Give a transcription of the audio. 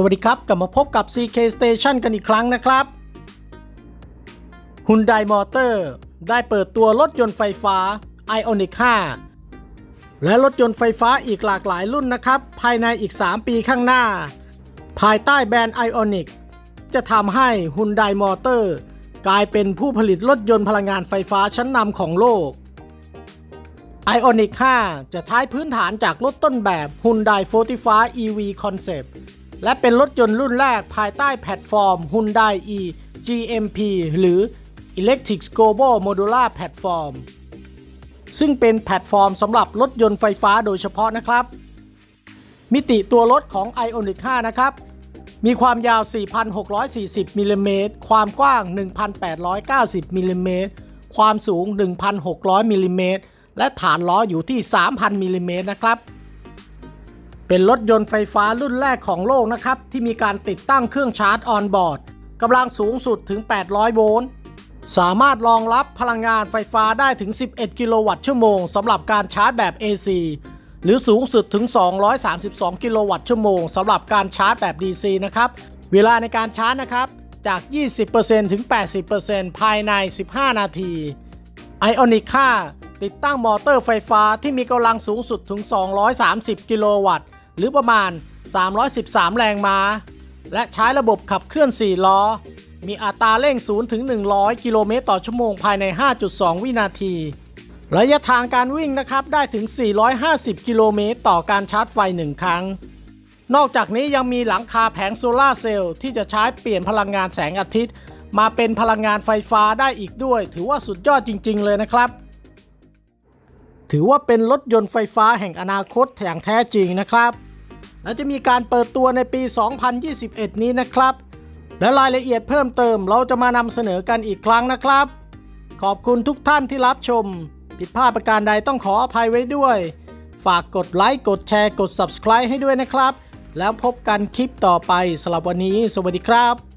สวัสดีครับ กลับมาพบกับ CK Station กันอีกครั้งนะครับ Hyundai Motor ได้เปิดตัวรถยนต์ไฟฟ้า Ioniq 5 และรถยนต์ไฟฟ้าอีกหลากหลายรุ่นนะครับ ภายในอีก 3 ปีข้างหน้า ภายใต้แบรนด์ Ioniq จะทำให้ Hyundai Motor กลายเป็นผู้ผลิตรถยนต์พลังงานไฟฟ้าชั้นนำของโลก Ioniq 5 จะใช้พื้นฐานจากรถต้นแบบ Hyundai Fortify EV Concept และเป็นรถยนต์รุ่นแรกภายใต้แพลตฟอร์ม Hyundai e GMP หรือ Electric Global Modular Platform ซึ่งเป็นแพลตฟอร์มสำหรับรถยนต์ไฟฟ้าโดยเฉพาะนะครับ มิติตัวรถของ Ioniq 5 นะครับ มีความยาว 4,640มิลลิเมตรความกว้าง 1,890มิลลิเมตรความสูง 1,600มิลลิเมตรและฐานล้ออยู่ที่ 3,000มิลลิเมตรนะครับ เป็นรถยนต์ไฟฟ้ารุ่นแรกของโลกนะครับ ที่มีการติดตั้งเครื่องชาร์จออนบอร์ดกำลังสูงสุดถึง 800 โวลต์ สามารถรองรับพลังงานไฟฟ้าได้ถึง 11 กิโลวัตต์ชั่วโมงสำหรับการชาร์จแบบ AC หรือสูงสุดถึง 232 กิโลวัตต์ชั่วโมงสำหรับการชาร์จแบบ DC นะครับ เวลาในการชาร์จนะครับ จาก 20%ถึง 80%ภายใน 15 นาที Ioniq 5 ติดตั้งมอเตอร์ไฟฟ้าที่มีกำลังสูงสุดถึง 230 กิโลวัตต์ หรือประมาณ 313 แรงม้า และใช้ระบบขับเคลื่อน 4 ล้อ มีอัตราเร่ง 0 ถึง 100 กิโลเมตรต่อชั่วโมงภายใน 5.2 วินาที ระยะทางการวิ่งนะครับได้ถึง 450 กิโลเมตรต่อการชาร์จไฟ 1 ครั้ง นอกจากนี้ยังมีหลังคาแผงโซลาร์เซลล์ที่จะใช้เปลี่ยนพลังงานแสงอาทิตย์ มาเป็นพลังงานไฟฟ้าได้อีกด้วย ถือว่าสุดยอดจริง ๆ เลยนะครับ ถือว่าเป็นรถยนต์ไฟฟ้าแห่งอนาคตอย่างแท้จริงนะครับ และจะมีการเปิดตัวในปี 2021 นี้นะครับ และรายละเอียดเพิ่มเติมเราจะมานำเสนอกันอีกครั้งนะครับ ขอบคุณทุกท่านที่รับชม ผิดพลาดประการใดต้องขออภัยไว้ด้วย ฝากกดไลค์กดแชร์กด Subscribe ให้ด้วยนะครับ แล้วพบกันคลิปต่อไปสำหรับวันนี้ สวัสดีครับ